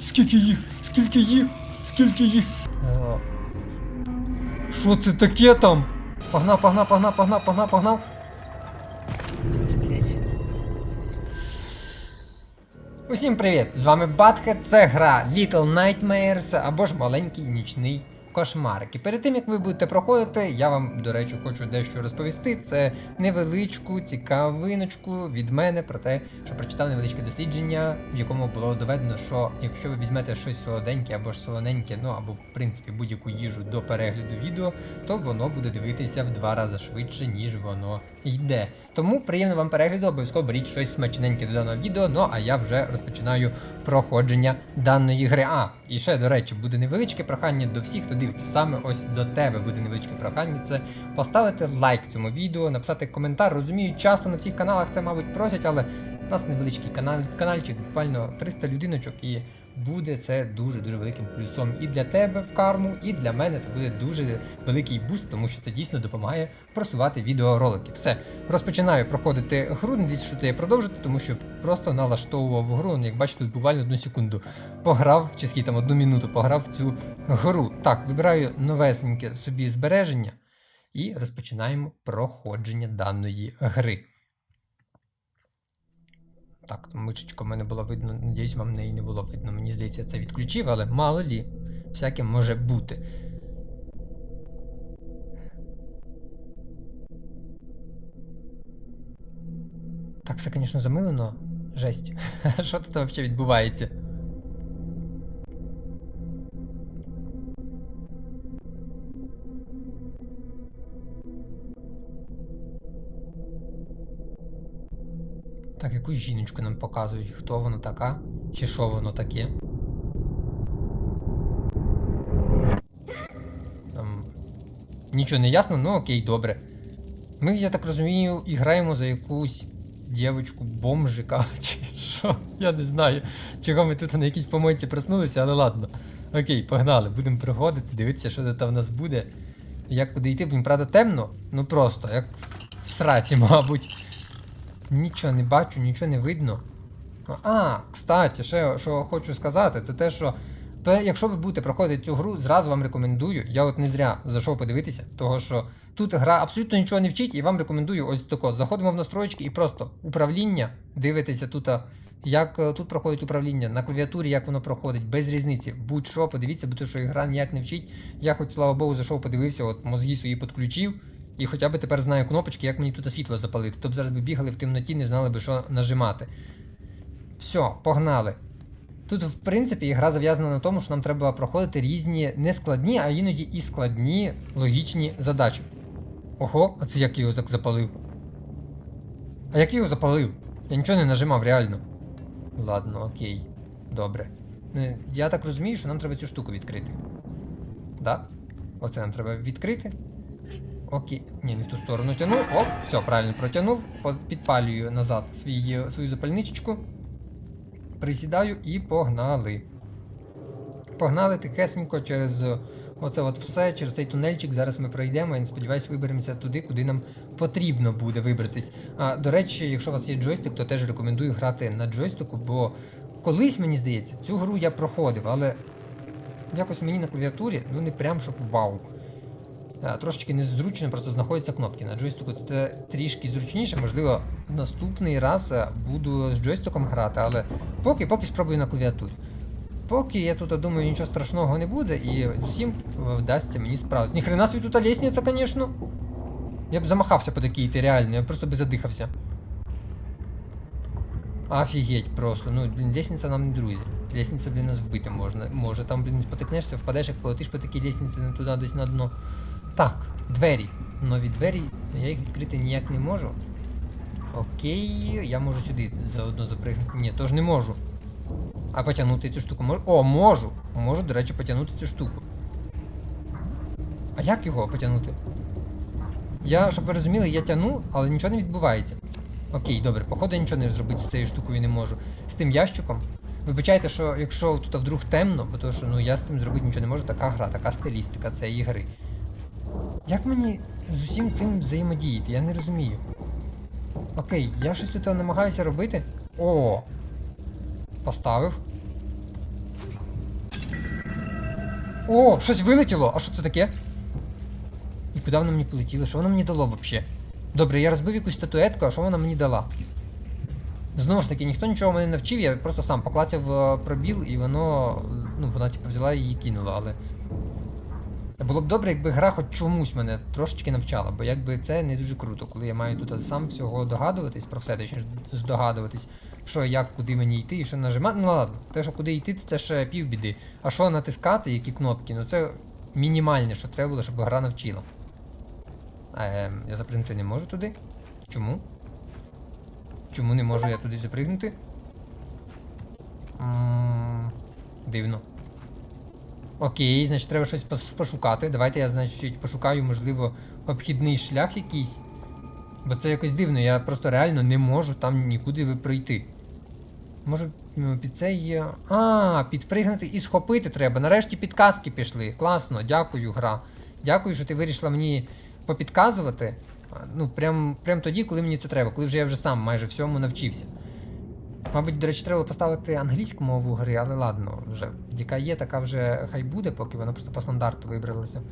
скільки їх? Скільки їх? Скільки їх? Що це таке там? Погнав, погнав, погнав, погнав, погнав, погнав. Усім привіт! З вами Батхет, це гра Little Nightmares або ж маленький нічний кошмарик. Перед тим як ви будете проходити, я вам, до речі, хочу дещо розповісти. Це невеличку цікавиночку від мене про те, що прочитав невеличке дослідження, в якому було доведено, що якщо ви візьмете щось солоденьке або ж солоненьке, ну або в принципі будь-яку їжу до перегляду відео, то воно буде дивитися в два рази швидше, ніж воно йде. Тому приємно вам перегляду, обов'язково беріть щось смачненьке до даного відео. Ну а я вже розпочинаю проходження даної гри. А, і ще, до речі, буде невеличке прохання до всіх, хто дивиться. Саме ось до тебе буде невеличке прохання. Це поставити лайк цьому відео, написати коментар. Розумію, часто на всіх каналах це, мабуть, просять, але у нас невеличкий канал, каналчик, буквально 300 людиночок, і буде це дуже-дуже великим плюсом і для тебе в карму, і для мене це буде дуже великий буст, тому що це дійсно допомагає просувати відеоролики. Все, розпочинаю проходити гру. Не дивіться, що я продовжити, тому що просто налаштовував гру. ну, Як бачите, тут буквально одну секунду пограв, чи скільки там одну минуту пограв в цю гру. Так, вибираю новесеньке собі збереження і розпочинаємо проходження даної гри. Так, мишечка в мене була видно. Надіюсь, вам неї не було видно. Мені здається, це відключив, але мало лі, всяке може бути. Так, все, звісно, замилено. Жесть. Що тут взагалі відбувається? Так, якусь жіночку нам показують. Хто вона така? Чи що воно таке? Там... Нічого не ясно, ну окей, добре. Ми, я так розумію, і граємо за якусь дівчинку бомжика, чи що? Я не знаю, чого ми тут на якійсь помойці проснулися, але ладно. Окей, погнали, будемо приходити, дивитися, що там в нас буде. Як куди йти, блін, правда, темно? Ну просто, як в сраці, мабуть. Нічого не бачу, нічого не видно. А, кстати, ще що хочу сказати, це те, що якщо ви будете проходити цю гру, зразу вам рекомендую. Я от не зря зайшов подивитися, того що тут гра абсолютно нічого не вчить, і вам рекомендую ось тако. Заходимо в настройки і просто управління. Дивитеся тут, як е, тут проходить управління, на клавіатурі, як воно проходить, без різниці. Будь-що, подивіться, бо то, що гра ніяк не вчить. Я хоч, слава Богу, зайшов, подивився, от мозги свої підключив. І хоча б тепер знаю кнопочки, як мені тут світло запалити. Тобто зараз би бігали в темноті, не знали би, що нажимати. Все, погнали. Тут, в принципі, гра зав'язана на тому, що нам треба проходити різні не складні, а іноді і складні логічні задачі. Ого, а це як його так запалив? А як його запалив? Я нічого не нажимав, реально. Ладно, окей. Добре. Я так розумію, що нам треба цю штуку відкрити. Да? Оце нам треба відкрити. Окей. Ні, не в ту сторону тяну. Оп, все, правильно протягнув. Підпалюю назад свій, свою запальничечку. Присідаю і погнали. Погнали тихесенько через е, оце от все, через цей тунельчик. Зараз ми пройдемо і сподіваюсь, виберемося туди, куди нам потрібно буде вибратись. А, до речі, якщо у вас є джойстик, то теж рекомендую грати на джойстику, бо колись, мені здається, цю гру я проходив, але якось мені на клавіатурі, ну не прям щоб вау. А, трошечки незручно, просто знаходяться кнопки. На джойстику це трішки зручніше, можливо, наступний раз е, буду з джойстиком грати, але поки поки спробую на клавіатурі. Поки я тут думаю, нічого страшного не буде, і з усім е, вдасться мені справитися. Ніхрена собі тут лестниця, звісно. Я б замахався по такій йти, реально, я просто би задихався. Офігеть просто. Ну, блін, лестниця нам не друзі. Лестниця, блін, нас вбити можна. Може, там, блін, спотикнешся, впадеш, як полетиш по такій лестниці не туди, десь на дно. Так, двері. Нові двері. Я їх відкрити ніяк не можу. Окей, я можу сюди заодно запригнути. Ні, тож не можу. А потягнути цю штуку можу? О, можу! Можу, до речі, потягнути цю штуку. А як його потягнути? Я, щоб ви розуміли, я тяну, але нічого не відбувається. Окей, добре, походу я нічого не зробити з цією штукою не можу. З тим ящиком. Вибачайте, що якщо тут вдруг темно, бо то що ну я з цим зробити нічого не можу, така гра, така стилістика цієї гри. Як мені з усім цим взаємодіяти? Я не розумію. Окей, я щось тут намагаюся робити. О! Поставив. О, щось вилетіло! А що це таке? І куди воно мені полетіло? Що воно мені дало взагалі? Добре, я розбив якусь статуетку, а що вона мені дала? Знову ж таки, ніхто нічого мене не навчив, я просто сам поклацав е, пробіл і воно. Ну, вона типу взяла і її кинула, але. Було б добре, якби гра хоч чомусь мене трошечки навчала, бо якби це не дуже круто, коли я маю тут сам всього догадуватись, про все точніше здогадуватись, що як, куди мені йти і що нажимати. Ну ладно, те, що куди йти, це ще півбіди. А що натискати, які кнопки, ну це мінімальне, що треба було, щоб гра навчила. Ем, я запригнути не можу туди? Чому? Чому не можу я туди запригнути? М, Дивно. Окей, значить треба щось пошукати. Давайте я, значить, пошукаю, можливо, обхідний шлях якийсь. Бо це якось дивно, я просто реально не можу там нікуди пройти. Може, під це є. А, підпригнути і схопити треба. Нарешті підказки пішли. Класно, дякую, гра. Дякую, що ти вирішила мені попідказувати. Ну, прям, прям тоді, коли мені це треба, коли вже я вже сам майже всьому навчився. Мабуть, до речі, треба поставити англійську мову гри, але ладно, вже. Яка є, така вже хай буде, поки вона просто по стандарту вибралася.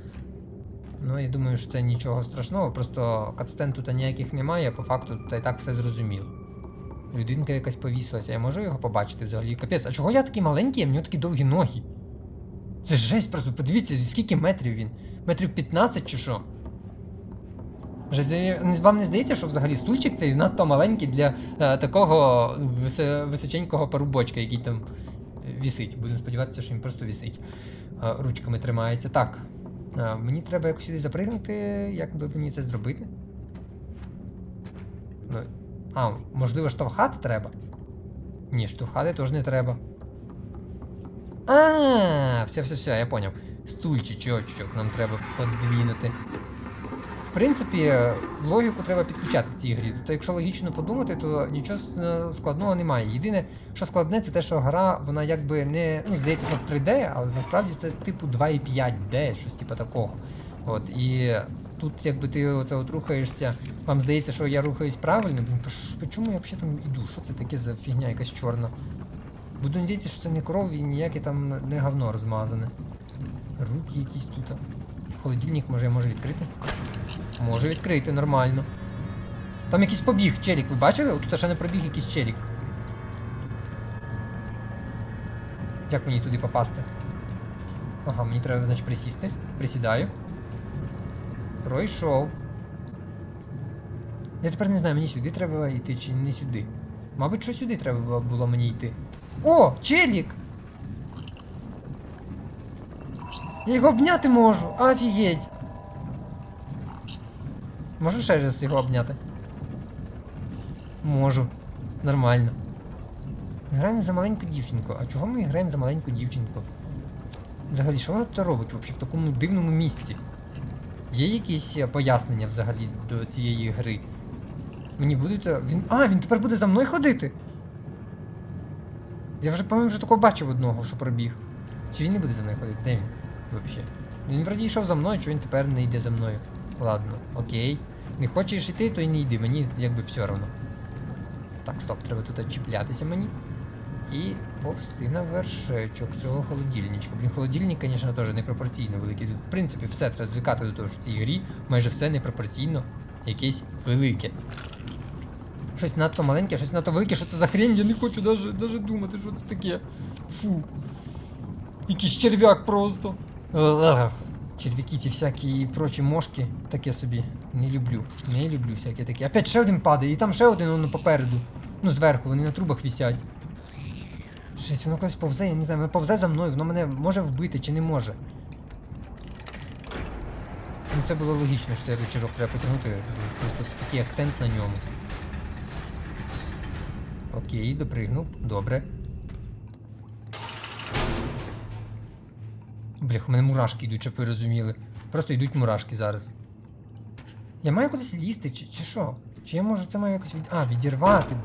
Ну, я думаю, що це нічого страшного, просто катстен тут ніяких немає, по факту та й так все зрозуміло. Людинка якась повісилася, я можу його побачити взагалі. Капець, а чого я такий маленький, а в нього такі довгі ноги? Це жесть, просто подивіться, скільки метрів він? Метрів 15 чи що? Вже вам не здається, що взагалі стульчик цей надто маленький для е, такого вис- височенького парубочка, який там вісить. Будемо сподіватися, що він просто вісить. Е, ручками тримається. Так. Е, мені треба якось сюди запригнути. Як би мені це зробити? А, можливо, штовхати треба? Ні, штовхати теж не треба. А, все, все, все, я поняв. Стульчичок нам треба подвінути. В принципі, логіку треба підключати в цій грі. Тобто, якщо логічно подумати, то нічого е, складного немає. Єдине, що складне, це те, що гра, вона якби не. Ну, здається, що в 3D, але насправді це типу 2,5D, щось типу такого. От, і тут, якби ти оце от рухаєшся, вам здається, що я рухаюсь правильно. Блін, чому я взагалі там іду? Що це таке за фігня якась чорна? Буду надіятися, що це не кров і ніяке там не говно розмазане. Руки якісь тут. Холодильник може я можу відкрити? Можу відкрити, нормально. Там якийсь побіг, челік, ви бачили? Тут ще не пробіг якийсь челік. Як мені туди попасти? Ага, мені треба, значить, присісти. Присідаю. Пройшов. Я тепер не знаю, мені сюди треба йти чи не сюди. Мабуть, що сюди треба було- було мені йти. О, челік! Я його обняти можу! Офігеть! Можу ще раз його обняти? Можу. Нормально. Ми граємо за маленьку дівчинку. А чого ми граємо за маленьку дівчинку? Взагалі, що вона тут робить взагалі в такому дивному місці? Є якісь е, пояснення взагалі до цієї гри? Мені будуть. Він. А, він тепер буде за мною ходити. Я вже, по-моєму, вже такого бачив одного, що пробіг. Чи він не буде за мною ходити? Де він? Вообще. Він вроді йшов за мною, чи він тепер не йде за мною. Ладно, окей. Не хочеш йти, то й не йди, мені якби все одно. Так, стоп, треба тут чіплятися мені. І повсти на вершечок цього холодильничка. Блін, холодильник, звісно, теж непропорційно великий. Тут, в принципі, все треба звикати до того, що в цій грі майже все непропорційно якесь велике. Щось надто маленьке, щось надто велике, що це за хрень, я не хочу даже, даже думати, що це таке. Фу. Якийсь черв'як просто. Черв'яки ці всякі і прочі мошки, таке собі. Не люблю. Не люблю всякі такі. Опять ще один падає, і там ще один воно попереду. Ну, зверху, вони на трубах висять. Щось воно якось повзе, я не знаю, воно повзе за мною, воно мене може вбити чи не може. Ну це було логічно, що цей рычажок треба потягнути. Просто такий акцент на ньому. Окей, допригнув. Добре. Блях, у мене мурашки йдуть, щоб ви розуміли. Просто йдуть мурашки зараз. Я маю кудись лізти, чи, чи що? Чи я можу це маю якось від. А, відірвати.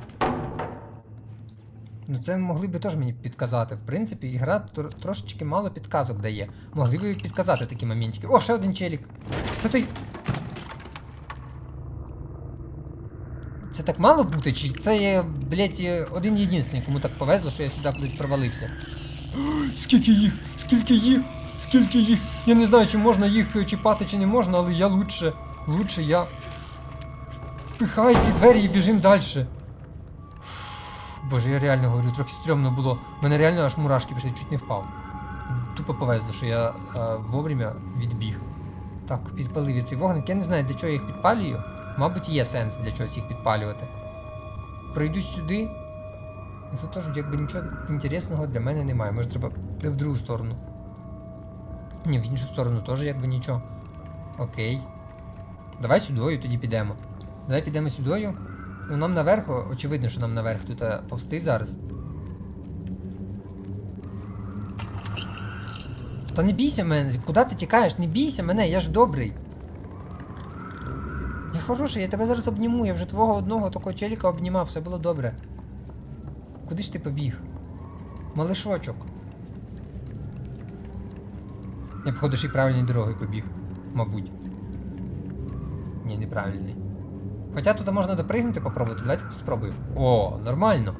Ну це могли би теж мені підказати. В принципі, ігра тр- трошечки мало підказок дає. Могли би підказати такі моментики. О, ще один челік. Це той. Це так мало бути? Чи це є, блять, один єдиний, кому так повезло, що я сюди кудись провалився? Скільки їх? Скільки їх? Скільки їх? Я не знаю, чи можна їх чіпати, чи не можна, але я лучше. Лучше я. Пихай ці двері і біжим далі. Боже, я реально говорю, трохи стрьомно було. У мене реально аж мурашки пішли, чуть не впав. Тупо повезло, що я а, вовремя відбіг. Так, підпалив я цей вогник. Я не знаю, для чого я їх підпалюю. Мабуть, є сенс для чогось їх підпалювати. Пройдусь сюди. І тут теж якби нічого інтересного для мене немає. Може треба в другу сторону. Ні, в іншу сторону теж якби нічого. Окей. Давай сюдою тоді підемо. Давай підемо сюдою. Ну нам наверх, очевидно, що нам наверх тут е, повсти зараз. Та не бійся мене, куди ти тікаєш? Не бійся мене, я ж добрий. Я хороший, я тебе зараз обніму, я вже твого одного такого челіка обнімав, все було добре. Куди ж ти побіг? Малишочок. Я походу ще й правильною дорогою побіг, мабуть. Ні, неправильний. Хоча тут можна допригнути попробувати, давайте спробую. О, нормально.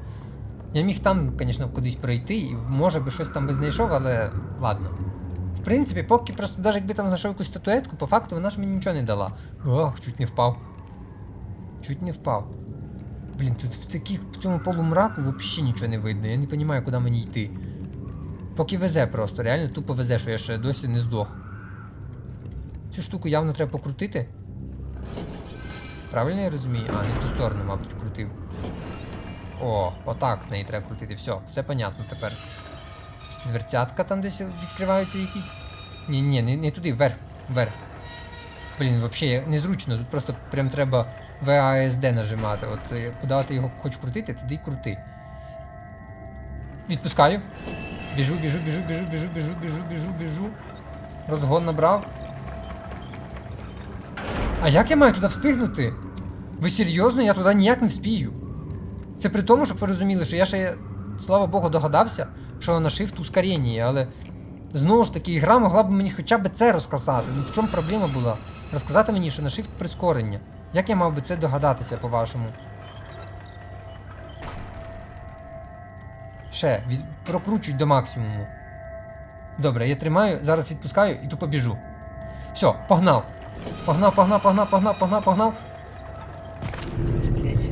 Я міг там, звісно, кудись пройти, і може би щось там би знайшов, але ладно. В принципі, поки просто навіть якби там знайшов якусь статуетку, по факту вона ж мені нічого не дала. Ох, чуть не впав. Чуть не впав. Блін, тут в таких в цьому полумраку взагалі нічого не видно. Я не розумію, куди мені йти. Поки везе просто, реально тупо везе, що я ще досі не здох. Цю штуку явно треба покрутити. Правильно я розумію? А, не в ту сторону, мабуть, крутив. О, отак в неї треба крутити. Все, все понятно тепер. Дверцятка там десь відкриваються якісь. Ні, ні, не, не туди, вверх, вверх. Блін, взагалі незручно, тут просто прям треба VASD нажимати. От е, куди ти його хочеш крутити, туди й крути. Відпускаю. Біжу, біжу, біжу, біжу, біжу, біжу, біжу, біжу, біжу. Розгон набрав. А як я маю туди встигнути? Ви серйозно? Я туди ніяк не вспію. Це при тому, щоб ви розуміли, що я ще, слава Богу, догадався, що на shift ускорення, але знову ж таки, гра могла б мені хоча б це розказати. Ну в чому проблема була? Розказати мені, що на shift прискорення. Як я мав би це догадатися, по-вашому? Ще, від... прокручуй до максимуму. Добре, я тримаю, зараз відпускаю і тупо біжу. Все, погнав. Погнав, погнав, погнав, погнав, погнав, погнав. Пиздец, блядь.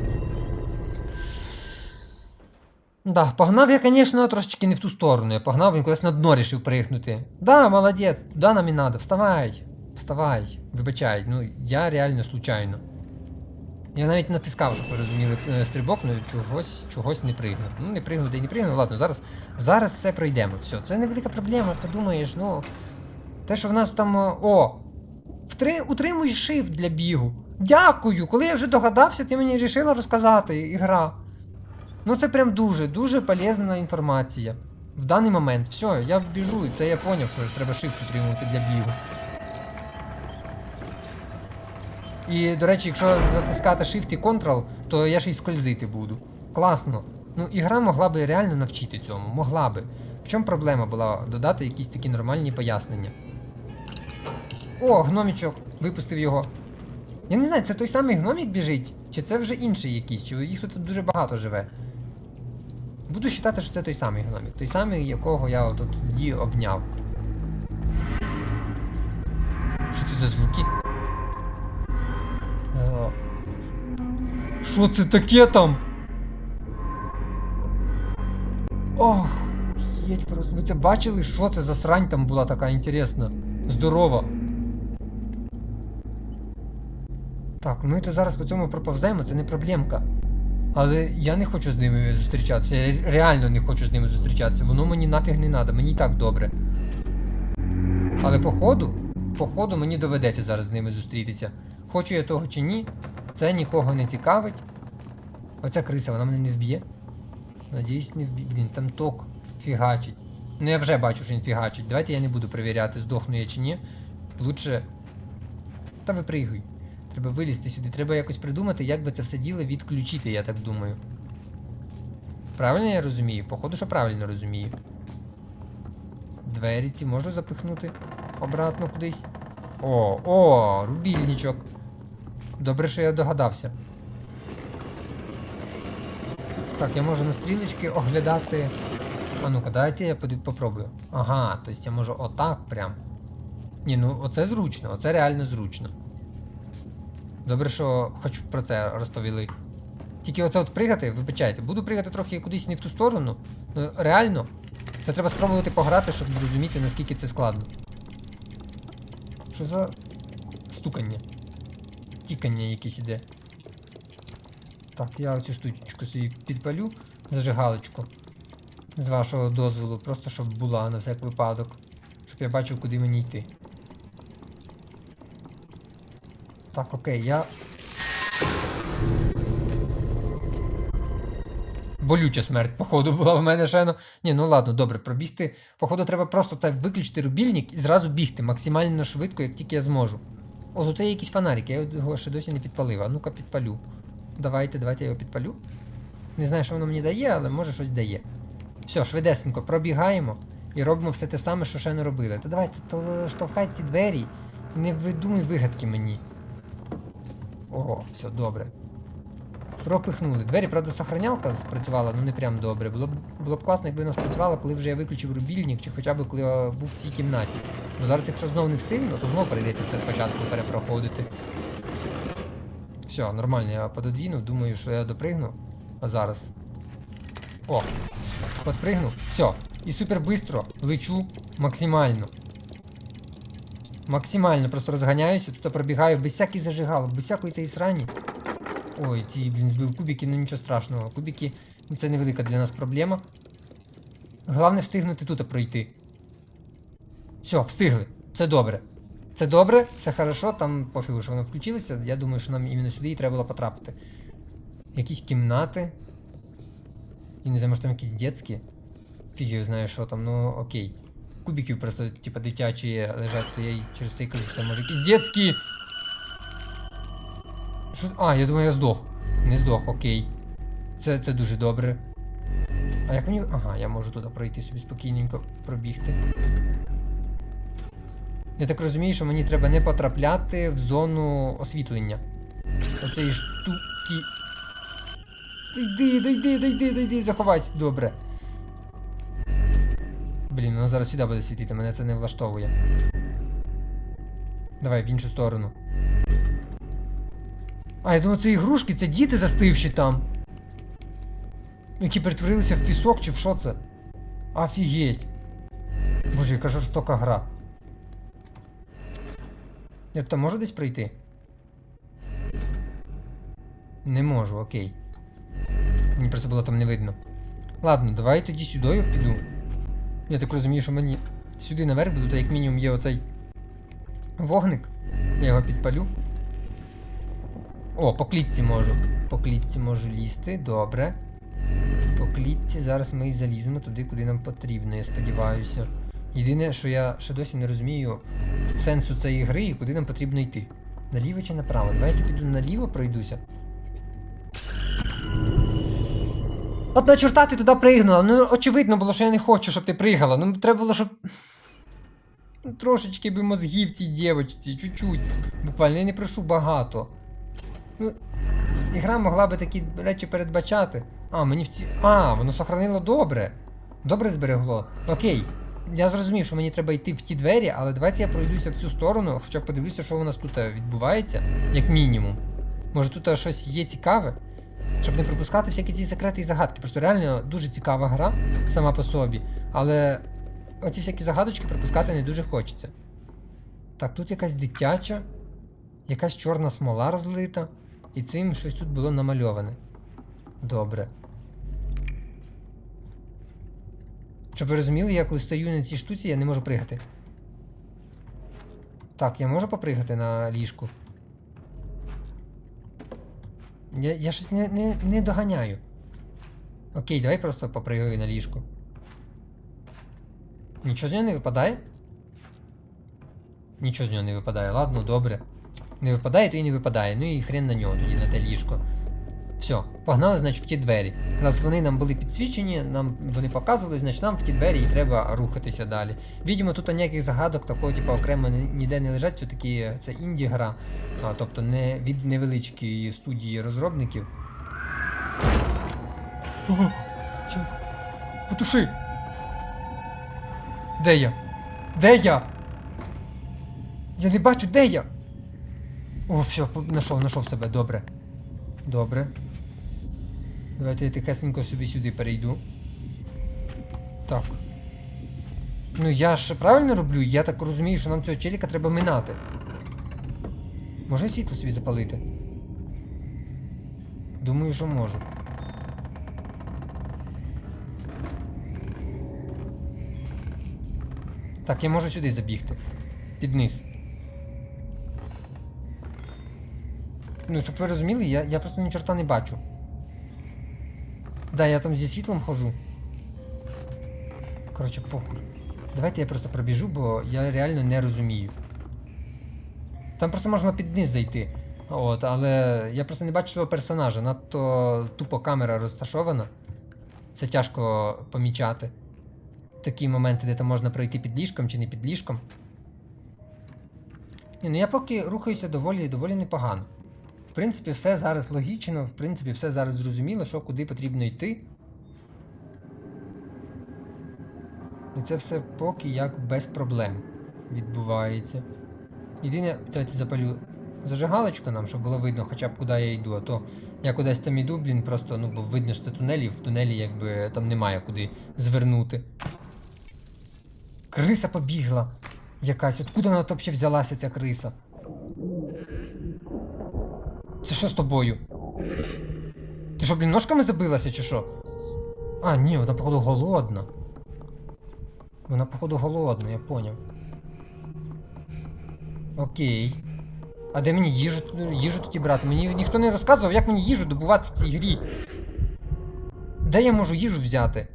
Да, погнав я, звісно, трошечки не в ту сторону. Я погнав, він кудись на дно рішив приїхнути. Да, молодець, туди нам і надо. Вставай. Вставай. Вибачай, ну я реально случайно. Я навіть натискав, щоб розуміли е, стрибок, ну чогось, чогось не пригнув. Ну, не пригнув, де не пригнув. Ладно, зараз, зараз все пройдемо. Все, це невелика проблема, подумаєш, ну. Те, що в нас там. О! Втри... Утримуй shift для бігу. Дякую! Коли я вже догадався, ти мені вирішила розказати, ігра. Ну це прям дуже, дуже полезна інформація. В даний момент. Все, я біжу, і це я поняв, що треба shift утримувати для бігу. І, до речі, якщо затискати Shift і Ctrl, то я ще й скользити буду. Класно. Ну, ігра могла би реально навчити цьому. Могла би. В чому проблема була додати якісь такі нормальні пояснення? О, гномічок, випустив його. Я не знаю, це той самий гномік біжить, чи це вже інший якийсь, чи їх тут дуже багато живе. Буду вважати, що це той самий гномік, той самий, якого я тут тоді обняв. Що це за звуки? Що це таке там? Ох, єть просто. Ви це бачили, що це за срань там була така інтересна? Здорова. Так, ми то зараз по цьому проповземо, це не проблемка. Але я не хочу з ними зустрічатися. Я реально не хочу з ними зустрічатися. Воно мені нафіг не треба, мені і так добре. Але походу, походу мені доведеться зараз з ними зустрітися. Хочу я того чи ні, це нікого не цікавить. Оця криса, вона мене не вб'є. Надіюсь, не вб'є. Блін, там ток фігачить. Ну я вже бачу, що він фігачить. Давайте я не буду перевіряти, здохну я чи ні. Лучше. Та випригуй. Треба вилізти сюди. Треба якось придумати, як би це все діло відключити, я так думаю. Правильно я розумію? Походу, що правильно розумію. Двері ці можу запихнути обратно кудись. О, о, рубільничок. Добре, що я догадався. Так, я можу на стрілочки оглядати А ну-ка, дайте я попробую. Ага, то есть я можу отак прям. Ні, ну оце зручно, оце реально зручно. Добре, що хоч про це розповіли. Тільки оце от пригати, вибачайте, буду пригати трохи кудись не в ту сторону. Ну, реально, це треба спробувати пограти, щоб зрозуміти, наскільки це складно. Що за стукання? Тікання якесь іде. Так, я оцю штучку собі підпалю, зажигалочку. З вашого дозволу, просто щоб була на всяк випадок. Щоб я бачив, куди мені йти. Так, окей, я. Болюча смерть, походу, була в мене ще. Ну... Ні, ну ладно, добре, пробігти. Походу, треба просто це виключити рубільник і зразу бігти максимально швидко, як тільки я зможу. О, тут є якийсь фонарик, я його ще досі не підпалив. А ну-ка підпалю. Давайте, давайте я його підпалю. Не знаю, що воно мені дає, але може щось дає. Все, швидесенько, пробігаємо і робимо все те саме, що ще не робили. Та давайте, то штовхайте ці двері. Не видумуй вигадки мені. Ого, все, добре. Пропихнули. Двері, правда, сохранялка спрацювала, ну не прям добре. Було б, було б класно, якби вона спрацювала, коли вже я виключив рубільник, чи хоча б коли я був в цій кімнаті. Бо зараз, якщо знову не встигну, то знову прийдеться все спочатку перепроходити. Все, нормально, я пододвінув, думаю, що я допригну. А зараз. О! Подпригнув. Все. І супер бистро лечу максимально. Максимально просто розганяюся, тут пробігаю без всяких зажигалок, без всякої цієї срані. Ой, ті, блін, збив кубики, ну нічого страшного. Кубики ну, це невелика для нас проблема. Головне встигнути тут пройти. Все, встигли. Це добре. Це добре, все хорошо, там пофігу, що воно включилося. Я думаю, що нам іменно сюди і треба було потрапити. Якісь кімнати. Я не знаю, може там якісь дітські. Фіг знаю, що там, ну окей. Кубиків просто, типа, дитячі лежать, то я й через це й кажу, що може якісь дітські. Що? А, я думаю, я здох. Не здох, окей. Це, це дуже добре. А як мені. Ага, я можу туди пройти собі спокійненько пробігти. Я так розумію, що мені треба не потрапляти в зону освітлення. Оцеї штуки. Дойди, дойди, дойди, дойди, заховайся, добре. Блін, воно зараз сюди буде світити, мене це не влаштовує. Давай в іншу сторону. А, я думаю, це ігрушки, це діти застивші там. Які перетворилися в пісок чи в що це? Офігеть. Боже, яка жорстока гра. Я там можу десь пройти? Не можу, окей. Мені просто було там не видно. Ладно, давай тоді сюди я піду. Я так розумію, що мені сюди наверх буду, та як мінімум є оцей вогник. Я його підпалю. О, по клітці можу. По клітці можу лізти, добре. По клітці зараз ми і заліземо туди, куди нам потрібно, я сподіваюся. Єдине, що я ще досі не розумію сенсу цієї гри і куди нам потрібно йти. Наліво чи направо? Давайте піду наліво пройдуся. От на чорта ти туди пригнула. Ну, очевидно було, що я не хочу, щоб ти пригала. Ну, треба було, щоб. Трошечки би мозгів цій дівочці, чуть-чуть. Буквально, я не прошу багато. Ну, ігра могла би такі речі передбачати. А, мені в ці. А, воно сохранило добре. Добре зберегло. Окей. Я зрозумів, що мені треба йти в ті двері, але давайте я пройдуся в цю сторону, хоча подивлюся, що у нас тут е, відбувається, як мінімум. Може тут е, щось є цікаве, щоб не пропускати всякі ці секрети і загадки. Просто реально дуже цікава гра сама по собі, але оці всякі загадочки пропускати не дуже хочеться. Так, тут якась дитяча, якась чорна смола розлита, і цим щось тут було намальоване. Добре. Щоб ви розуміли, я коли стою на цій штуці, я не можу пригати. Так, я можу попригати на ліжку. Я, я щось не, не, не доганяю. Окей, давай просто попригаю на ліжку. Нічого з нього не випадає? Нічого з нього не випадає, ладно, добре. Не випадає, то і не випадає. Ну і хрен на нього тоді на те ліжко. Все, погнали, значить, в ті двері. Раз вони нам були підсвічені, нам вони показували, значить нам в ті двері і треба рухатися далі. Відомо, тут ніяких загадок такого, типу, окремо ніде не лежать, все таки це інді-гра, тобто не від невеличкої студії розробників. Ого. Потуши! Де я? Де я? Я не бачу, де я? О, все, знайшов, знайшов себе, добре. Добре. Давайте я тихесенько собі сюди перейду. Так. Ну я ж правильно роблю? Я так розумію, що нам цього челіка треба минати. Може світло собі запалити? Думаю, що можу. Так, я можу сюди забігти. Під низ. Ну, щоб ви розуміли, я, я просто ні чорта не бачу. Да, я там зі світлом хожу. Коротше, похуй. Давайте я просто пробіжу, бо я реально не розумію. Там просто можна під низ зайти. От, але я просто не бачу свого персонажа. Надто тупо камера розташована. Це тяжко помічати. Такі моменти, де там можна пройти під ліжком чи не під ліжком. Ні, ну я поки рухаюся доволі доволі непогано. В принципі, все зараз логічно, в принципі, все зараз зрозуміло, що куди потрібно йти. І це все поки як без проблем відбувається. Єдине, давайте запалю зажигалочку нам, щоб було видно хоча б куди я йду, а то я кудись там іду, блін, просто, ну, бо видно, що це тунелі, в тунелі якби там немає куди звернути. Криса побігла. Якась. Откуда вона взагалі взялася, ця криса? Це що з тобою? Ти що, блін, ножками забилася чи що? А, ні, вона, походу, голодна. Вона, походу, голодна, я поняв. Окей. А де мені їжу, їжу тоді брати? Мені ніхто не розказував, як мені їжу добувати в цій грі. Де я можу їжу взяти?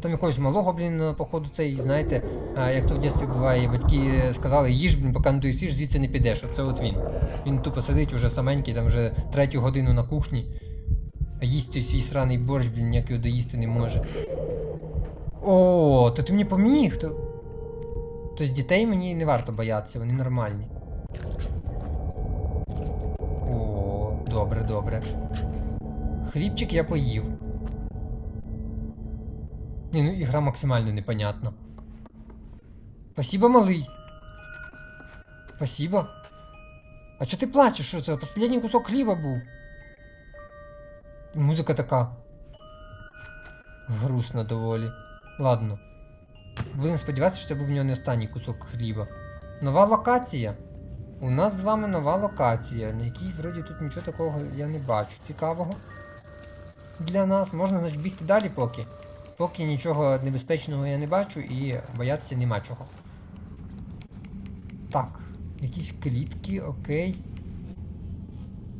Там якогось малого, блін, походу, цей, знаєте, а, як то в дитинстві буває, батьки сказали, їж, блін, поки не доїсиш, звідси не підеш. Оце от він. Він тупо сидить уже саменький, там вже третю годину на кухні. А той свій сраний борщ, блін, ніяк його доїсти не може. О, то ти мені поміг. То... Тобто дітей мені не варто боятися, вони нормальні. О, добре, добре. Хлібчик я поїв. Ні, ну ігра максимально непонятна. Спасибо, малий. Спасибо. А чо ти плачеш? Що це? Последній кусок хліба був. Музика така. Грустна доволі. Ладно. Будемо сподіватися, що це був в нього не останній кусок хліба. Нова локація. У нас з вами нова локація, на якій вроді тут нічого такого я не бачу. Цікавого. Для нас. Можна, значить, бігти далі поки. Поки нічого небезпечного я не бачу і боятися нема чого. Так, якісь клітки, окей.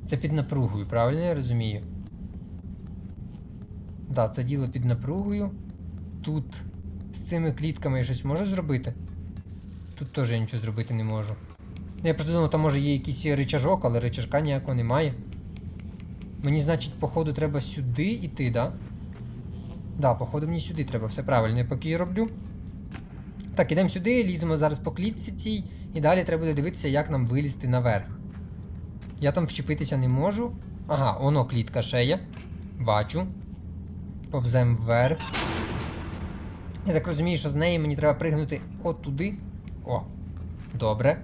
Це під напругою, правильно я розумію? Да, це діло під напругою. Тут з цими клітками я щось можу зробити? Тут теж я нічого зробити не можу. Я просто думав, там може є якийсь рычажок, але рычажка ніякого немає. Мені, значить, походу, треба сюди йти, да? Да, походу мені сюди треба, все правильно, я поки роблю. Так, ідемо сюди, ліземо зараз по клітці цій, і далі треба буде дивитися, як нам вилізти наверх. Я там вчепитися не можу. Ага, воно клітка ще є. Бачу. Повзем вверх. Я так розумію, що з неї мені треба пригнути от туди. О, добре.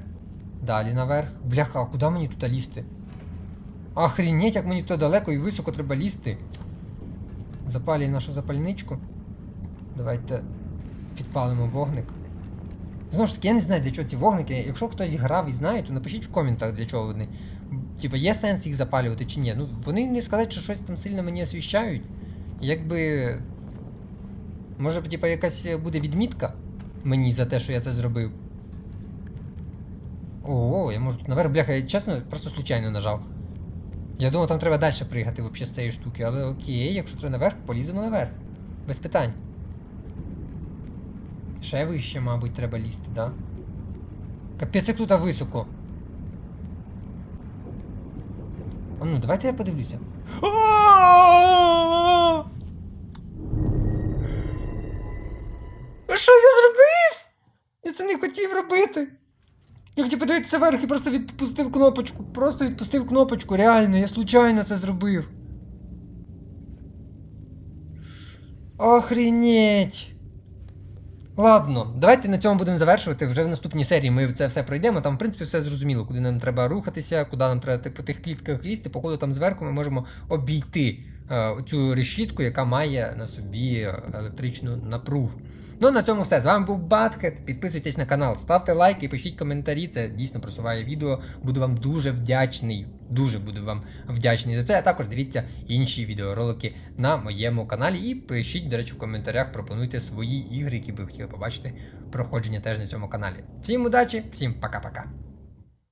Далі наверх. Бляха, а куди мені тут лізти? Охренеть, як мені тут далеко і високо треба лізти. Запалюємо нашу запальничку. Давайте підпалимо вогник. Знову ж таки, я не знаю, для чого ці вогники. Якщо хтось грав і знає, то напишіть в коментах, для чого вони. Типа, є сенс їх запалювати чи ні. Ну, вони не сказати, що щось там сильно мені освіщають. Якби. Може, типа, якась буде відмітка мені за те, що я це зробив. О, я можу наверх, бляха, я чесно, просто случайно нажав. Я думав, там треба далі приїхати взагалі з цієї штуки, але окей, якщо треба наверх, поліземо наверх. Без питань. Ще вище, мабуть, треба лізти, да? Капець, як тут високо. А ну, давайте я подивлюся. Що я зробив? Я це не хотів робити. Я хотів подивитися вверх і просто відпустив кнопочку. Просто відпустив кнопочку, реально, я случайно це зробив. Охренеть! Ладно, давайте на цьому будемо завершувати. Вже в наступній серії ми це все пройдемо. Там, в принципі, все зрозуміло, куди нам треба рухатися, куди нам треба по тих клітках лізти. Походу, там зверху ми можемо обійти цю решітку, яка має на собі е, електричну напругу. Ну, на цьому все. З вами був Батхет. Підписуйтесь на канал, ставте лайки, пишіть коментарі. Це дійсно просуває відео. Буду вам дуже вдячний. Дуже буду вам вдячний за це. А також дивіться інші відеоролики на моєму каналі. І пишіть, до речі, в коментарях, пропонуйте свої ігри, які ви хотіли побачити проходження теж на цьому каналі. Всім удачі, всім пока-пока.